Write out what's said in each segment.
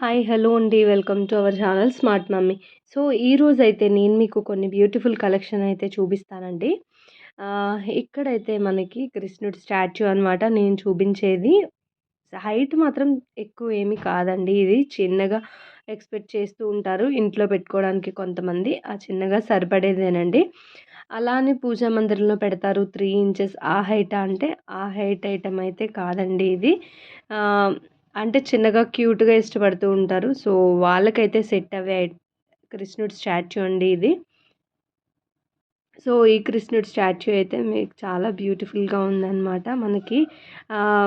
Hi hello అండి. Welcome to our channel smart mummy. So ఈరోజు అయితే నేను మీకు కొన్ని బ్యూటిఫుల్ కలెక్షన్ అయితే చూపిస్తానండి. ఇక్కడైతే మనకి కృష్ణుడి స్టాచ్యూ అనమాట నేను చూపించేది. హైట్ మాత్రం ఎక్కువ ఏమీ కాదండి. ఇది చిన్నగా ఎక్స్పెక్ట్ చేస్తూ ఉంటారు. ఇంట్లో పెట్టుకోవడానికి కొంతమంది. ఆ చిన్నగా సరిపడేదేనండి. అలానే పూజా మందిరంలో పెడతారు త్రీ ఇంచెస్. ఆ హైట్ అంటే? ఆ హైట్ ఐటమ్ అయితే కాదండి ఇది. అంటే చిన్నగా క్యూట్గా ఇష్టపడుతూ ఉంటారు. సో వాళ్ళకైతే సెట్ అవే కృష్ణుడి స్టాచ్యూ అండి ఇది. సో ఈ కృష్ణుడి స్టాచ్యూ అయితే మీకు చాలా బ్యూటిఫుల్గా ఉందన్నమాట మనకి.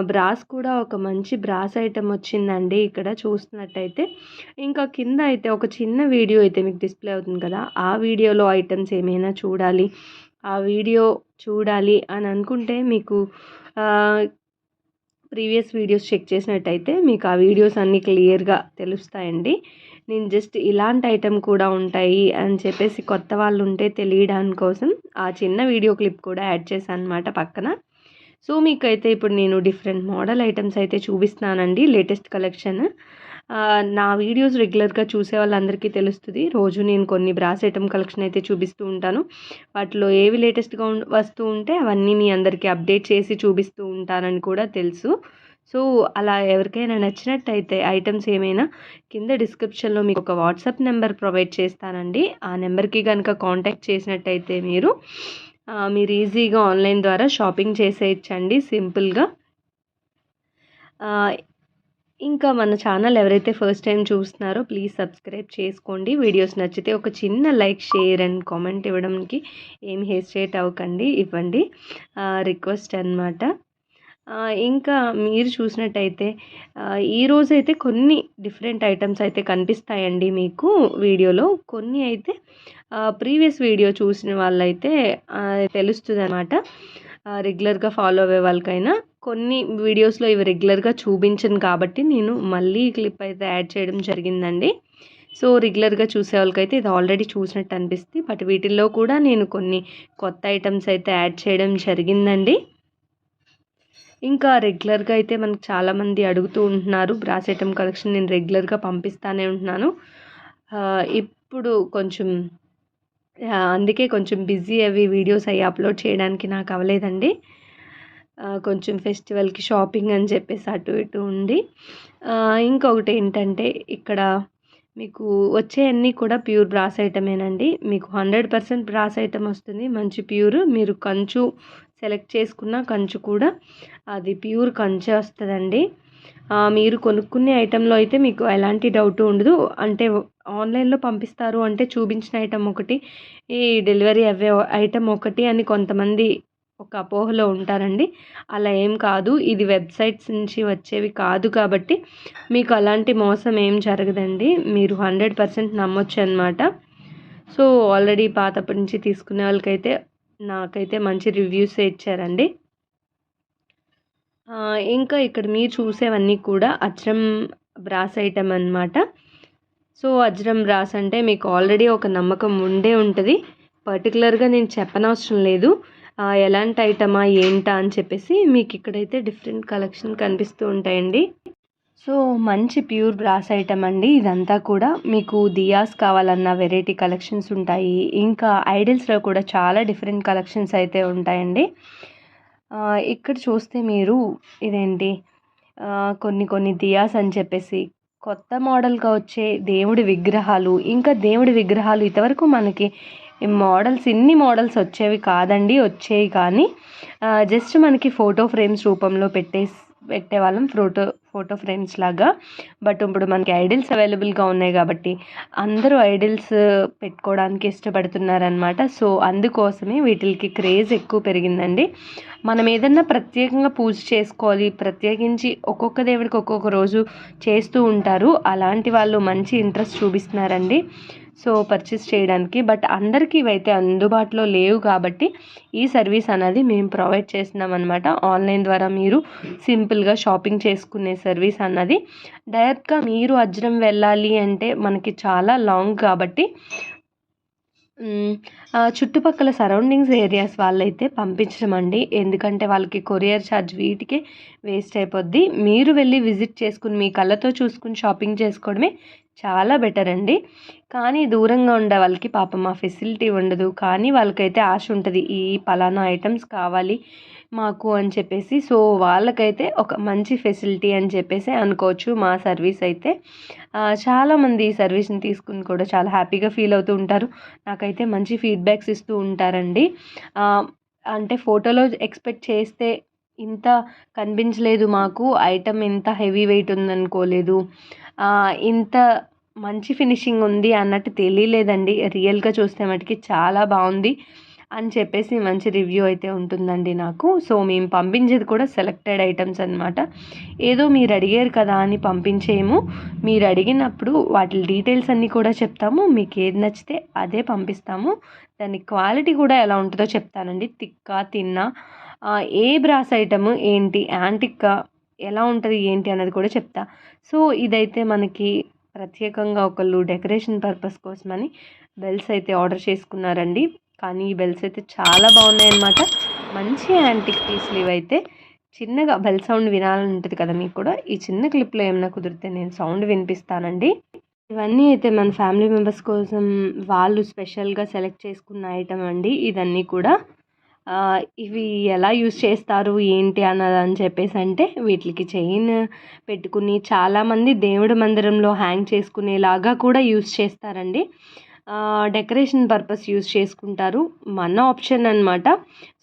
బ్రాస్ కూడా ఒక మంచి బ్రాస్ ఐటమ్ వచ్చిందండి ఇక్కడ చూస్తున్నట్టయితే. ఇంకా కింద అయితే ఒక చిన్న వీడియో అయితే మీకు డిస్ప్లే అవుతుంది కదా ఆ వీడియోలో ఐటమ్స్ ఏమైనా చూడాలి ఆ వీడియో చూడాలి అని అనుకుంటే మీకు ప్రీవియస్ వీడియోస్ చెక్ చేసినట్టయితే మీకు ఆ వీడియోస్ అన్నీ క్లియర్గా తెలుస్తాయండి. నేను జస్ట్ ఇలాంటి ఐటెం కూడా ఉంటాయి అని చెప్పేసి కొత్త వాళ్ళు ఉంటే తెలియడానికి కోసం ఆ చిన్న వీడియో క్లిప్ కూడా యాడ్ చేశాను అనమాట పక్కన. సో మీకైతే ఇప్పుడు నేను డిఫరెంట్ మోడల్ ఐటమ్స్ అయితే చూపిస్తున్నానండి లేటెస్ట్ కలెక్షన్. నా వీడియోస్ రెగ్యులర్గా చూసే వాళ్ళందరికీ తెలుస్తుంది. రోజు నేను కొన్ని బ్రాస్ ఐటమ్ కలెక్షన్ అయితే చూపిస్తూ ఉంటాను. వాటిలో ఏవి లేటెస్ట్గా వస్తూ ఉంటే అవన్నీ మీ అందరికీ అప్డేట్ చేసి చూపిస్తూ ఉంటానని కూడా తెలుసు. సో అలా ఎవరికైనా నచ్చినట్టయితే ఐటమ్స్ ఏమైనా కింద డిస్క్రిప్షన్లో మీకు ఒక వాట్సాప్ నెంబర్ ప్రొవైడ్ చేస్తానండి. ఆ నెంబర్కి కనుక కాంటాక్ట్ చేసినట్టయితే మీరు మీరు ఈజీగా ఆన్లైన్ ద్వారా షాపింగ్ చేసేయచ్చండి. సింపుల్గా. ఇంకా మన ఛానల్ ఎవరైతే ఫస్ట్ టైం చూస్తున్నారో ప్లీజ్ సబ్స్క్రైబ్ చేసుకోండి. వీడియోస్ నచ్చితే ఒక చిన్న లైక్ షేర్ అండ్ కామెంట్ ఇవ్వడానికి ఏమి హెసిటేట్ అవ్వకండి. ఇవ్వండి. రిక్వెస్ట్ అనమాట ఇంకా మీరు చూసినట్టయితే ఈరోజు అయితే కొన్ని డిఫరెంట్ ఐటమ్స్ అయితే కనిపిస్తాయండి మీకు వీడియోలో. కొన్ని అయితే ప్రీవియస్ వీడియో చూసిన వాళ్ళైతే తెలుస్తుంది అనమాట రెగ్యులర్గా ఫాలో అయ్యే వాళ్ళకైనా. కొన్ని వీడియోస్లో ఇవి రెగ్యులర్గా చూపించను కాబట్టి నేను మళ్ళీ క్లిప్ అయితే యాడ్ చేయడం జరిగిందండి. సో రెగ్యులర్గా చూసే వాళ్ళకైతే ఇది ఆల్రెడీ చూసినట్టు అనిపిస్తుంది. బట్ వీటిల్లో కూడా నేను కొన్ని కొత్త ఐటమ్స్ అయితే యాడ్ చేయడం జరిగిందండి. ఇంకా రెగ్యులర్గా అయితే మనకు చాలామంది అడుగుతూ ఉంటున్నారు బ్రాస్ ఐటమ్ కలెక్షన్ నేను రెగ్యులర్గా పంపిస్తానే ఉంటున్నాను. ఇప్పుడు కొంచెం అందుకే కొంచెం బిజీ అవి వీడియోస్ అవి అప్లోడ్ చేయడానికి నాకు అవ్వలేదండి. కొంచెం ఫెస్టివల్కి షాపింగ్ అని చెప్పేసి అటు ఇటు ఉండి ఇంకొకటి ఏంటంటే ఇక్కడ మీకు వచ్చే అన్నీ కూడా ప్యూర్ బ్రాస్ ఐటమేనండి. మీకు హండ్రెడ్ పర్సెంట్ బ్రాస్ ఐటమ్ వస్తుంది. మంచి ప్యూర్. మీరు కంచు సెలెక్ట్ చేసుకున్న కంచు కూడా అది ప్యూర్ కంచే వస్తుందండి. మీరు కొనుక్కునే ఐటెంలో అయితే మీకు ఎలాంటి డౌట్ ఉండదు. అంటే ఆన్లైన్లో పంపిస్తారు అంటే చూపించిన ఐటెం ఒకటి ఈ డెలివరీ అవే ఐటెం ఒకటి అని కొంతమంది ఒక అపోహలో ఉంటారండి. అలా ఏం కాదు. ఇది వెబ్సైట్స్ నుంచి వచ్చేవి కాదు కాబట్టి మీకు అలాంటి మోసం ఏం జరగదండి. మీరు హండ్రెడ్ పర్సెంట్ నమ్మొచ్చు అనమాట సో ఆల్రెడీ పాతప్పటి నుంచి తీసుకునే వాళ్ళకైతే నాకైతే మంచి రివ్యూస్ ఇచ్చారండి. ఇంకా ఇక్కడ మీరు చూసేవన్నీ కూడా అజ్రం బ్రాస్ ఐటమ్ అనమాట సో అజ్రం బ్రాస్ అంటే మీకు ఆల్రెడీ ఒక నమ్మకం ఉండే ఉంటుంది. పర్టికులర్గా నేను చెప్పనవసరం లేదు. ఎలాంటి ఐటమా ఏంటా అని చెప్పేసి మీకు ఇక్కడైతే డిఫరెంట్ కలెక్షన్ కనిపిస్తూ ఉంటాయండి. సో మంచి ప్యూర్ బ్రాస్ ఐటమ్ అండి. ఇదంతా కూడా మీకు దియాస్ కావాలన్న వెరైటీ కలెక్షన్స్ ఉంటాయి. ఇంకా ఐడల్స్లో కూడా చాలా డిఫరెంట్ కలెక్షన్స్ అయితే ఉంటాయండి. ఇక్కడ చూస్తే మీరు ఇదేంటి? కొన్ని కొన్ని దియాస్ అని చెప్పేసి కొత్త మోడల్గా వచ్చే దేవుడి విగ్రహాలు ఇంకా దేవుడి విగ్రహాలు ఇంతవరకు మనకి మోడల్స్ ఇన్ని మోడల్స్ వచ్చేవి కాదండి వచ్చేవి కానీ జస్ట్ మనకి ఫోటో ఫ్రేమ్స్ రూపంలో పెట్టేసి పెట్టేవాళ్ళం ఫోటో ఫోటో ఫ్రేమ్స్ లాగా. బట్ ఇప్పుడు మనకి ఐడిల్స్ అవైలబుల్గా ఉన్నాయి కాబట్టి అందరూ ఐడిల్స్ పెట్టుకోవడానికి ఇష్టపడుతున్నారనమాట సో అందుకోసమే వీటికి క్రేజ్ ఎక్కువ పెరిగిందండి. మనం ఏదన్నా ప్రత్యేకంగా పూజ చేసుకోవాలి ప్రత్యేకించి ఒక్కొక్క దేవుడికి ఒక్కొక్క రోజు చేస్తూ ఉంటారు. అలాంటి వాళ్ళు మంచి ఇంట్రెస్ట్ చూపిస్తున్నారండి. సో పర్చేస్ చేయడానికి బట్ అందరికీ ఇవైతే అందుబాటులో లేవు కాబట్టి ఈ సర్వీస్ అనేది మేము ప్రొవైడ్ చేస్తున్నాం అనమాట ఆన్లైన్ ద్వారా మీరు సింపుల్గా షాపింగ్ చేసుకునే సర్వీస్ అన్నది డైరెక్ట్గా మీరు అజ్రం వెళ్ళాలి అంటే మనకి చాలా లాంగ్ కాబట్టి చుట్టుపక్కల సరౌండింగ్స్ ఏరియాస్ వాళ్ళైతే పంపించమండి. ఎందుకంటే వాళ్ళకి కొరియర్ ఛార్జ్ వీటికే వేస్ట్ అయిపోద్ది. మీరు వెళ్ళి విజిట్ చేసుకుని మీ కళ్ళతో చూసుకొని షాపింగ్ చేసుకోవడమే చాలా బెటర్ అండి. కానీ దూరంగా ఉండే వాళ్ళకి పాపం ఆ ఫెసిలిటీ ఉండదు. కానీ వాళ్ళకైతే ఆశ ఉంటుంది ఈ పలానా ఐటమ్స్ కావాలి మాకు అని చెప్పేసి. సో, వాళ్ళకైతే ఒక మంచి ఫెసిలిటీ అని చెప్పేసి అనుకోవచ్చు మా సర్వీస్ అయితే. చాలామంది ఈ సర్వీస్‌ని తీసుకుని కూడా చాలా హ్యాపీగా ఫీల్ అవుతూ ఉంటారు. నాకైతే మంచి ఫీడ్‌బ్యాక్స్ ఇస్తూ ఉంటారండి. అంటే ఫోటోలో ఎక్స్‌పెక్ట్ చేస్తే ఇంత కనిపించలేదు మాకు. ఐటెమ్ ఇంత హెవీ వెయిట్ ఉందనుకోలేదు. ఇంత మంచి ఫినిషింగ్ ఉంది అన్నట్టు తెలియలేదండి. రియల్‌గా చూస్తే మటుకి చాలా బాగుంది అని చెప్పేసి మంచి రివ్యూ అయితే ఉంటుందండి నాకు. సో, మేము పంపించేది కూడా సెలెక్టెడ్ ఐటమ్స్ అనమాట. ఏదో మీరు అడిగారు కదా అని పంపించేయము. మీరు అడిగినప్పుడు వాటి డీటెయిల్స్ అన్నీ కూడా చెప్తాము. మీకు ఏది నచ్చితే అదే పంపిస్తాము. దాని క్వాలిటీ కూడా ఎలా ఉంటుందో చెప్తానండి. తిక్కా తిన్నా ఏ బ్రాస్ ఐటమ్ ఏంటి, యాంటిక్కా ఎలా ఉంటుంది ఏంటి అన్నది కూడా చెప్తా. సో, ఇదైతే మనకి ప్రత్యేకంగా ఒకళ్ళు డెకరేషన్ పర్పస్ కోసమని బెల్స్ అయితే ఆర్డర్ చేసుకున్నారండి. కానీ ఈ బెల్స్ అయితే చాలా బాగున్నాయన్నమాట. మంచి యాంటిక్ పీస్‌లు ఇవైతే. చిన్నగా బెల్ సౌండ్ వినాలని ఉంటుంది కదా మీకు కూడా. ఈ చిన్న క్లిప్‌లో ఏమైనా కుదిరితే నేను సౌండ్ వినిపిస్తానండి. ఇవన్నీ అయితే మన ఫ్యామిలీ మెంబర్స్ కోసం వాళ్ళు స్పెషల్‌గా సెలెక్ట్ చేసుకున్న ఐటమ్ అండి ఇదన్నీ కూడా. ఇవి ఎలా యూస్ చేస్తారు ఏంటి అన్నదని చెప్పేసంటే వీటికి చైన్ పెట్టుకుని చాలామంది దేవుడి మందిరంలో హ్యాంగ్ చేసుకునేలాగా కూడా యూస్ చేస్తారండి. డెకరేషన్ పర్పస్ యూస్ చేసుకుంటారు. మన ఆప్షన్ అనమాట.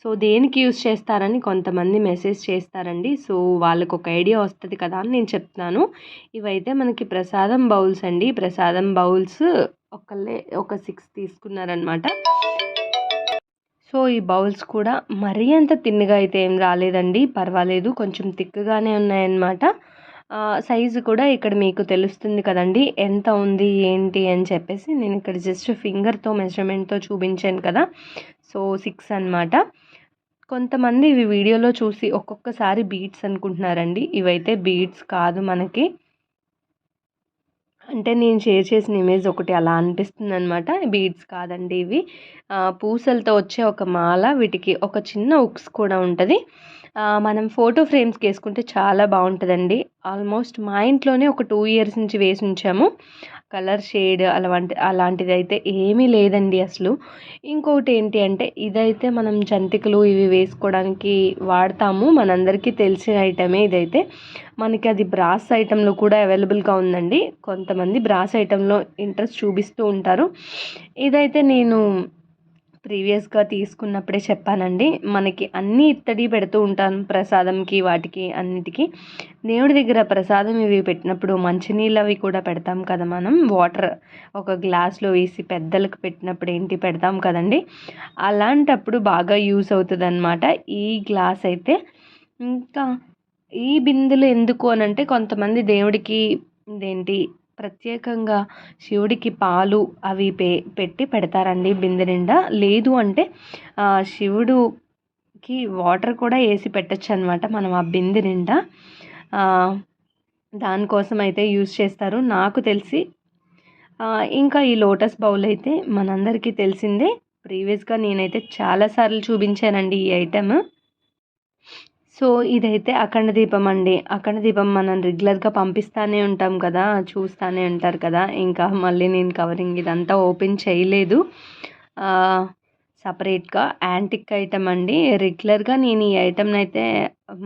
సో, దేనికి యూజ్ చేస్తారని కొంతమంది మెసేజ్ చేస్తారండి. సో, వాళ్ళకు ఒక ఐడియా వస్తుంది కదా అని నేను చెప్తున్నాను. ఇవైతే మనకి ప్రసాదం బౌల్స్ అండి. ప్రసాదం బౌల్స్ ఒకళ్ళే ఒక సిక్స్ తీసుకున్నారనమాట. సో, ఈ బౌల్స్ కూడా మరీ అంత తిన్నగా అయితే ఏం రాలేదండి. పర్వాలేదు. కొంచెం తిక్కుగానే ఉన్నాయన్నమాట. సైజు కూడా ఇక్కడ మీకు తెలుస్తుంది కదండీ! ఎంత ఉంది ఏంటి అని చెప్పేసి. నేను ఇక్కడ జస్ట్ ఫింగర్‌తో మెజర్‌మెంట్‌తో చూపించాను కదా! సో, సిక్స్ అనమాట. కొంతమంది ఇవి వీడియోలో చూసి ఒక్కొక్కసారి బీట్స్ అనుకుంటున్నారండి. ఇవైతే బీట్స్ కాదు మనకి. అంటే నేను షేర్ చేసిన ఇమేజ్ ఒకటి అలా అనిపిస్తుంది అనమాట బీడ్స్ కాదండి ఇవి. పూసలతో వచ్చే ఒక మాల. వీటికి ఒక చిన్న ఉక్స్ కూడా ఉంటుంది మనం ఫోటో ఫ్రేమ్స్‌కి వేసుకుంటే చాలా బాగుంటుందండి ఆల్మోస్ట్ మా ఇంట్లోనే ఒక టూ ఇయర్స్ నుంచి వేసి ఉంచాము. కలర్ షేడ్ అలవంటి అలాంటిదైతే ఏమీ లేదండి అసలు. ఇంకొకటి ఏంటి అంటే ఇదైతే మనం జంతికలు ఇవి వేసుకోవడానికి వాడతాము. మనందరికీ తెలిసిన ఐటమే ఇదైతే. మనకి అది బ్రాస్ ఐటెంలో కూడా అవైలబుల్‌గా ఉందండి. కొంతమంది బ్రాస్ ఐటెంలో ఇంట్రెస్ట్ చూపిస్తూ ఉంటారు. ఇదైతే నేను ప్రీవియస్‌గా తీసుకున్నప్పుడే చెప్పానండి. మనకి అన్నీ ఇత్తడి పెడుతూ ఉంటాను ప్రసాదంకి వాటికి అన్నిటికీ దేవుడి దగ్గర ప్రసాదం ఇవి పెట్టినప్పుడు మంచినీళ్ళు అవి కూడా పెడతాం కదా మనం. వాటర్ ఒక గ్లాస్‌లో వేసి పెద్దలకు పెట్టినప్పుడు ఏంటి పెడతాం కదండీ! అలాంటప్పుడు బాగా యూజ్ అవుతదనమాట ఈ గ్లాస్ అయితే. ఇంకా ఈ బిందెలు ఎందుకు అనంటే కొంతమంది దేవుడికి ఇదేంటి ప్రత్యేకంగా శివుడికి పాలు అవి పె పెట్టి పెడతారండి బిందె నిండా. లేదు అంటే శివుడుకి వాటర్ కూడా ఏసి పెట్టొచ్చనమాట మనం ఆ బిందె నిండా. దానికోసం అయితే యూజ్ చేస్తారు. నాకు తెలిసి ఇంకా ఈ లోటస్ బౌల్ అయితే మనందరికీ తెలిసిందే. ప్రీవియస్‌గా నేనైతే చాలా సార్లు చూపించానండి ఈ ఐటెమ్. సో, ఇదైతే అఖండ దీపం అండి. అఖండ దీపం మనం రెగ్యులర్‌గా పంపిస్తానే ఉంటాం కదా! చూస్తూనే ఉంటారు కదా! ఇంకా మళ్ళీ నేను కవరింగ్ ఇదంతా ఓపెన్ చేయలేదు. సపరేట్గా యాంటిక్ ఐటెం అండి. రెగ్యులర్‌గా నేను ఈ ఐటెమ్‌నైతే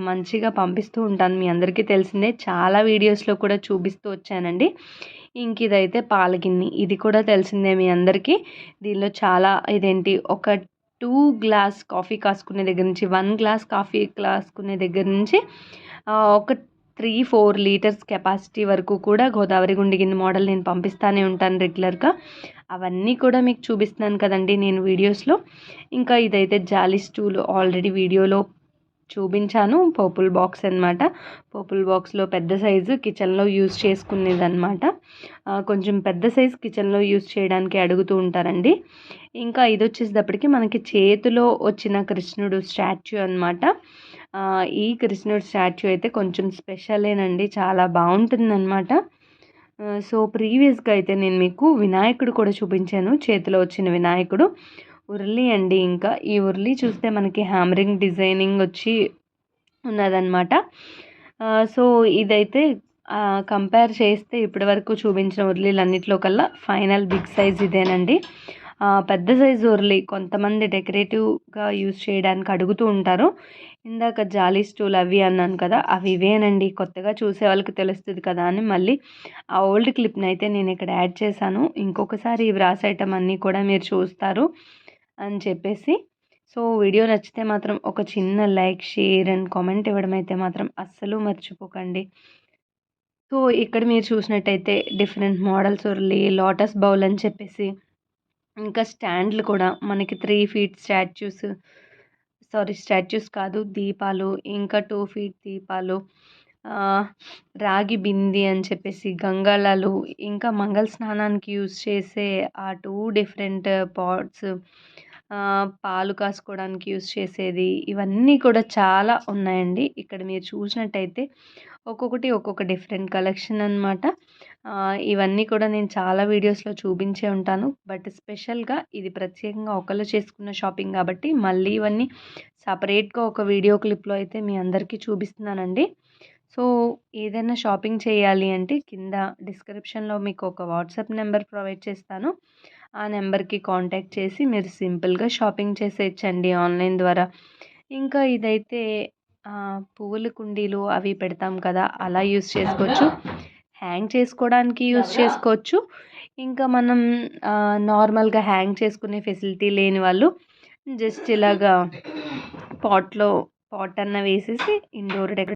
మంచిగా పంపిస్తూ ఉంటాను. మీ అందరికీ తెలిసిందే. చాలా వీడియోస్‌లో కూడా చూపిస్తూ వచ్చానండి. ఇంక ఇదైతే పాలగిన్ని ఇది కూడా తెలిసిందే మీ అందరికీ. దీనిలో చాలా ఇదేంటి ఒక టూ గ్లాస్ కాఫీ కాసుకునే దగ్గర నుంచి వన్ గ్లాస్ కాఫీ కాసుకునే దగ్గర నుంచి ఒక 3, 4 లీటర్స్ కెపాసిటీ వరకు కూడా గోదావరి గుండి గిన్నె మోడల్ నేను పంపిస్తానే ఉంటాను రెగ్యులర్‌గా. అవన్నీ కూడా మీకు చూపిస్తున్నాను కదండీ నేను వీడియోస్‌లో. ఇంకా ఇదైతే జాలి స్టూల్ ఆల్రెడీ వీడియోలో చూపించాను. పర్పుల్ బాక్స్ అనమాట. పర్పుల్ బాక్స్‌లో పెద్ద సైజు కిచెన్‌లో యూజ్ చేసుకునేదనమాట. కొంచెం పెద్ద సైజ్ కిచెన్‌లో యూజ్ చేయడానికి అడుగుతూ ఉంటారండి. ఇంకా ఇది వచ్చేసేటప్పటికి మనకి చేతిలో వచ్చిన కృష్ణుడు స్టాచ్యూ అనమాట. ఈ కృష్ణుడు స్టాచ్యూ అయితే కొంచెం స్పెషలేనండి. చాలా బాగుంటుందన్నమాట సో ప్రీవియస్గా అయితే నేను మీకు వినాయకుడు కూడా చూపించాను చేతిలో వచ్చిన వినాయకుడు ఉర్లీ అండి ఇంకా ఈ ఉర్లీ చూస్తే మనకి హ్యామరింగ్ డిజైనింగ్ వచ్చి ఉన్నదన్నమాట సో ఇదైతే కంపేర్ చేస్తే ఇప్పటి వరకు చూపించిన ఉర్లీలు అన్నిట్లో కల్లా ఫైనల్ బిగ్ సైజ్ ఇదేనండి పెద్ద సైజు ఉర్లి కొంతమంది డెకరేటివ్గా యూస్ చేయడానికి అడుగుతూ ఉంటారు. ఇందాక జాలీ స్టూల్ అవి అన్నాను కదా అవి ఇవేనండి. కొత్తగా చూసే వాళ్ళకి తెలుస్తుంది కదా అని మళ్ళీ ఆ ఓల్డ్ క్లిప్ని అయితే నేను ఇక్కడ యాడ్ చేశాను. ఇంకొకసారి ఇవి రాసేయటం అన్నీ కూడా మీరు చూస్తారు అని చెప్పేసి. సో వీడియో నచ్చితే మాత్రం ఒక చిన్న లైక్ షేర్ అండ్ కామెంట్ ఇవ్వడం అయితే మాత్రం అస్సలు మర్చిపోకండి. సో ఇక్కడ మీరు చూసినట్టయితే different models urli lotus bowl అని చెప్పేసి ఇంకా స్టాండ్లు కూడా మనకి three feet statues sorry statues కాదు దీపాలు ఇంకా టూ ఫీట్ దీపాలు రాగి బింది అని చెప్పేసి గంగాళాలు ఇంకా మంగళ స్నానానికి యూస్ చేసే ఆ టూ డిఫరెంట్ పాట్స్ పాలు కాసుకోవడానికి యూస్ చేసేది ఇవన్నీ కూడా చాలా ఉన్నాయండి. ఇక్కడ మీరు చూసినట్టయితే ఒక్కొక్కటి ఒక్కొక్క డిఫరెంట్ కలెక్షన్ అనమాట ఇవన్నీ కూడా నేను చాలా వీడియోస్లో చూపించే ఉంటాను. బట్ స్పెషల్గా ఇది ప్రత్యేకంగా ఒకళ్ళు చేసుకున్న షాపింగ్ కాబట్టి మళ్ళీ ఇవన్నీ సపరేట్గా ఒక వీడియో క్లిప్లో అయితే మీ అందరికీ చూపిస్తున్నానండి. సో ఏదైనా షాపింగ్ చేయాలి అంటే కింద డిస్క్రిప్షన్లో మీకు ఒక వాట్సాప్ నెంబర్ ప్రొవైడ్ చేస్తాను. ఆ నెంబర్కి కాంటాక్ట్ చేసి మీరు సింపుల్గా షాపింగ్ చేసేయచ్చండి ఆన్లైన్ ద్వారా. ఇంకా ఇదైతే పువ్వుల కుండీలు అవి పెడతాం కదా అలా యూస్ చేసుకోవచ్చు. హ్యాంగ్ చేసుకోవడానికి యూస్ చేసుకోవచ్చు. ఇంకా మనం నార్మల్గా హ్యాంగ్ చేసుకునే ఫెసిలిటీ లేని వాళ్ళు జస్ట్ ఇలాగా పాట్లో పాట్ అన్న వేసేసి ఇండోర్ డెకరేట్